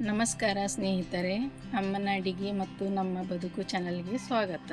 ನಮಸ್ಕಾರ ಸ್ನೇಹಿತರೆ, ಅಮ್ಮನ ಅಡಿಗೆ ಮತ್ತು ನಮ್ಮ ಬದುಕು ಚಾನಲ್ಗೆ ಸ್ವಾಗತ.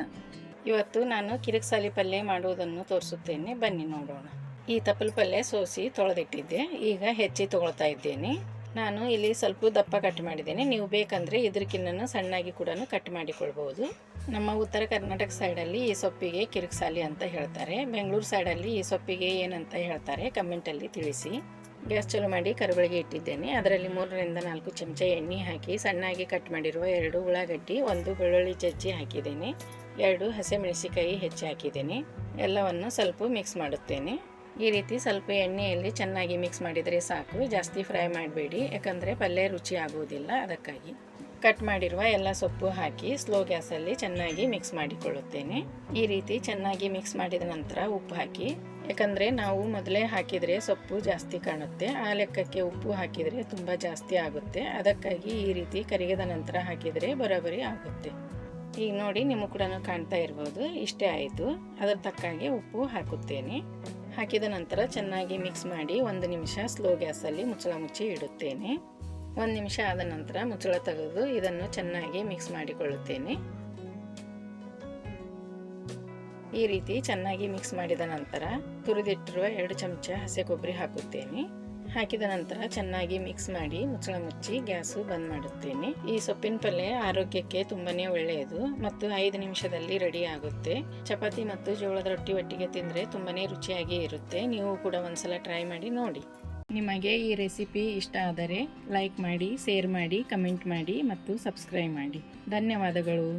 ಇವತ್ತು ನಾನು ಕಿರಿಕ್ಸಾಲಿ ಪಲ್ಯ ಮಾಡುವುದನ್ನು ತೋರಿಸುತ್ತೇನೆ. ಬನ್ನಿ ನೋಡೋಣ. ಈ ತಪ್ಪಲು ಪಲ್ಯ ಸೋಸಿ ತೊಳೆದಿಟ್ಟಿದ್ದೆ. ಈಗ ಹೆಚ್ಚಿ ತೊಗೊಳ್ತಾ ಇದ್ದೇನೆ. ನಾನು ಇಲ್ಲಿ ಸ್ವಲ್ಪ ದಪ್ಪ ಕಟ್ ಮಾಡಿದ್ದೇನೆ. ನೀವು ಬೇಕಂದರೆ ಇದಕ್ಕಿನ್ನ ಸಣ್ಣಾಗಿ ಕೂಡ ಕಟ್ ಮಾಡಿಕೊಳ್ಬೋದು. ನಮ್ಮ ಉತ್ತರ ಕರ್ನಾಟಕ ಸೈಡಲ್ಲಿ ಈ ಸೊಪ್ಪಿಗೆ ಕಿರಿಕ್ಸಾಲಿ ಅಂತ ಹೇಳ್ತಾರೆ. ಬೆಂಗಳೂರು ಸೈಡಲ್ಲಿ ಈ ಸೊಪ್ಪಿಗೆ ಏನಂತ ಹೇಳ್ತಾರೆ, ಕಮೆಂಟಲ್ಲಿ ತಿಳಿಸಿ. ಗ್ಯಾಸ್ ಚಲೋ ಮಾಡಿ ಕರುಗಳಿಗೆ ಇಟ್ಟಿದ್ದೇನೆ. ಅದರಲ್ಲಿ ಮೂರರಿಂದ ನಾಲ್ಕು ಚಮಚ ಎಣ್ಣೆ ಹಾಕಿ ಸಣ್ಣಾಗಿ ಕಟ್ ಮಾಡಿರುವ ಎರಡು ಉಳ್ಳಾಗಡ್ಡಿ, ಒಂದು ಬೆಳ್ಳುಳ್ಳಿ ಜಜ್ಜಿ ಹಾಕಿದ್ದೇನೆ. ಎರಡು ಹಸಿಮೆಣಸಿಕಾಯಿ ಹೆಚ್ಚಿ ಹಾಕಿದ್ದೇನೆ. ಎಲ್ಲವನ್ನು ಸ್ವಲ್ಪ ಮಿಕ್ಸ್ ಮಾಡುತ್ತೇನೆ. ಈ ರೀತಿ ಸ್ವಲ್ಪ ಎಣ್ಣೆಯಲ್ಲಿ ಚೆನ್ನಾಗಿ ಮಿಕ್ಸ್ ಮಾಡಿದರೆ ಸಾಕು. ಜಾಸ್ತಿ ಫ್ರೈ ಮಾಡಬೇಡಿ. ಯಾಕಂದರೆ ಪಲ್ಯ ರುಚಿ ಆಗುವುದಿಲ್ಲ ಅದಕ್ಕಾಗಿ. ಕಟ್ ಮಾಡಿರುವ ಎಲ್ಲ ಸೊಪ್ಪು ಹಾಕಿ ಸ್ಲೋ ಗ್ಯಾಸಲ್ಲಿ ಚೆನ್ನಾಗಿ ಮಿಕ್ಸ್ ಮಾಡಿಕೊಳ್ಳುತ್ತೇನೆ. ಈ ರೀತಿ ಚೆನ್ನಾಗಿ ಮಿಕ್ಸ್ ಮಾಡಿದ ನಂತರ ಉಪ್ಪು ಹಾಕಿ, ಯಾಕಂದರೆ ನಾವು ಮೊದಲೇ ಹಾಕಿದರೆ ಸೊಪ್ಪು ಜಾಸ್ತಿ ಕಾಣುತ್ತೆ. ಆ ಲೆಕ್ಕಕ್ಕೆ ಉಪ್ಪು ಹಾಕಿದರೆ ತುಂಬ ಜಾಸ್ತಿ ಆಗುತ್ತೆ. ಅದಕ್ಕಾಗಿ ಈ ರೀತಿ ಕರಿಗದ ನಂತರ ಹಾಕಿದರೆ ಬರೋಬರಿ ಆಗುತ್ತೆ. ಈಗ ನೋಡಿ ನಿಮಗೆ ಕೂಡ ಕಾಣ್ತಾ ಇರ್ಬೋದು. ಇಷ್ಟೇ ಆಯಿತು. ಅದರ ತಕ್ಕಾಗಿ ಉಪ್ಪು ಹಾಕುತ್ತೇನೆ. ಹಾಕಿದ ನಂತರ ಚೆನ್ನಾಗಿ ಮಿಕ್ಸ್ ಮಾಡಿ ಒಂದು ನಿಮಿಷ ಸ್ಲೋ ಗ್ಯಾಸಲ್ಲಿ ಮುಚ್ಚಳ ಮುಚ್ಚಿ ಇಡುತ್ತೇನೆ. ಒಂದು ನಿಮಿಷ ಆದ ನಂತರ ಮುಚ್ಚಳ ತೆಗೆದು ಇದನ್ನು ಚೆನ್ನಾಗಿ ಮಿಕ್ಸ್ ಮಾಡಿಕೊಳ್ಳುತ್ತೇನೆ. ಈ ರೀತಿ ಚೆನ್ನಾಗಿ ಮಿಕ್ಸ್ ಮಾಡಿದ ನಂತರ ತುರಿದಿಟ್ಟಿರುವ ಎರಡು ಚಮಚ ಹಸಿ ಕೊಬ್ಬರಿ ಹಾಕುತ್ತೇನೆ. ಹಾಕಿದ ನಂತರ ಚೆನ್ನಾಗಿ ಮಿಕ್ಸ್ ಮಾಡಿ ಮುಚ್ಚಳ ಮುಚ್ಚಿ ಗ್ಯಾಸು ಬಂದ್ ಮಾಡುತ್ತೇನೆ. ಈ ಸೊಪ್ಪಿನ ಪಲ್ಯ ಆರೋಗ್ಯಕ್ಕೆ ತುಂಬಾನೇ ಒಳ್ಳೆಯದು ಮತ್ತು ಐದು ನಿಮಿಷದಲ್ಲಿ ರೆಡಿ ಆಗುತ್ತೆ. ಚಪಾತಿ ಮತ್ತು ಜೋಳದ ರೊಟ್ಟಿ ಒಟ್ಟಿಗೆ ತಿಂದರೆ ತುಂಬಾನೇ ರುಚಿಯಾಗಿ ಇರುತ್ತೆ. ನೀವು ಕೂಡ ಒಂದ್ಸಲ ಟ್ರೈ ಮಾಡಿ ನೋಡಿ. ನಿಮಗೆ ಈ ರೆಸಿಪಿ ಇಷ್ಟ ಆದರೆ ಲೈಕ್ ಮಾಡಿ, ಶೇರ್ ಮಾಡಿ, ಕಮೆಂಟ್ ಮಾಡಿ ಮತ್ತು ಸಬ್ಸ್ಕ್ರೈಬ್ ಮಾಡಿ. ಧನ್ಯವಾದಗಳು.